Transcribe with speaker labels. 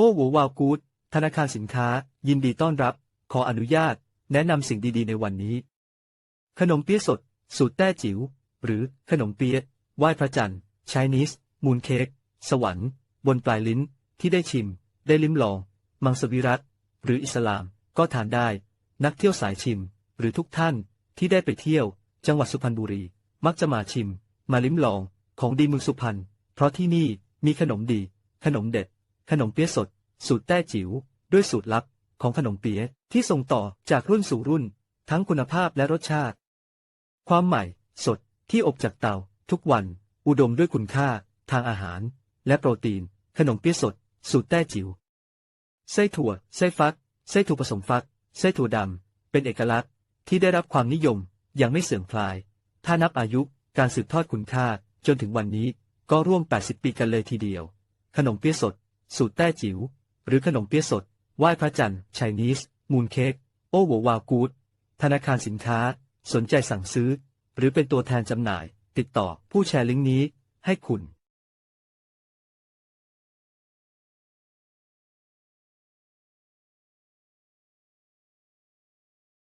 Speaker 1: โอ้โหวาวกูดธนาคารสินค้า ยินดีต้อนรับ ขออนุญาต แนะนำสิ่งดีๆ ในวันนี้ ขนมเปี๊ยะสด สูตรแต้จิ๋ว หรือขนมเปี๊ยะไหว้พระจันทร์ชายนิส มูนเค้ก สวรรค์ บนปลายลิ้น ที่ได้ชิม ได้ลิ้มลอง มังสวิรัต หรืออิสลาม ก็ทานได้ นักเที่ยวสายชิม หรือทุกท่าน ที่ได้ไปเที่ยว จังหวัดสุพรรณบุรี มักจะมาชิม มาลิ้มลอง ของดีเมืองสุพรรณ เพราะที่นี่ มีขนมดี ขนมเด็ด ขนมเปี๊ยะสด สูตรแต้จิ๋ว ด้วยสูตรลับของขนมเปี๊ยะที่ส่งต่อจากรุ่นสู่รุ่น ทั้งคุณภาพและรสชาติ ความใหม่ สดที่อบจากเตา ทุกวัน อุดมด้วยคุณค่า ทางอาหาร และโปรตีน ขนมเปี๊ยะสด สูตรแต้จิ๋วไส้ถั่วไส้ฟักไส้ถั่วผสมฟักไส้ถั่วดำเป็นเอกลักษณ์ที่ได้รับความนิยมอย่างไม่เสื่อมคลาย ถ้านับอายุการสืบทอดคุณค่าจนถึงวันนี้ก็ร่วม 80 ปีกันเลยทีเดียว ขนมเปี๊ยะสด สูตรแต้จิ๋ว หรือขนมเปี๊ยะสด ไหว้พระจันทร์ไชนีส มูนเค้ก โอวัววาวกูด ธนาคารสินค้า สนใจสั่งซื้อ หรือเป็นตัวแทนจำหน่าย ติดต่อผู้แชร์ลิงก์นี้ให้คุณ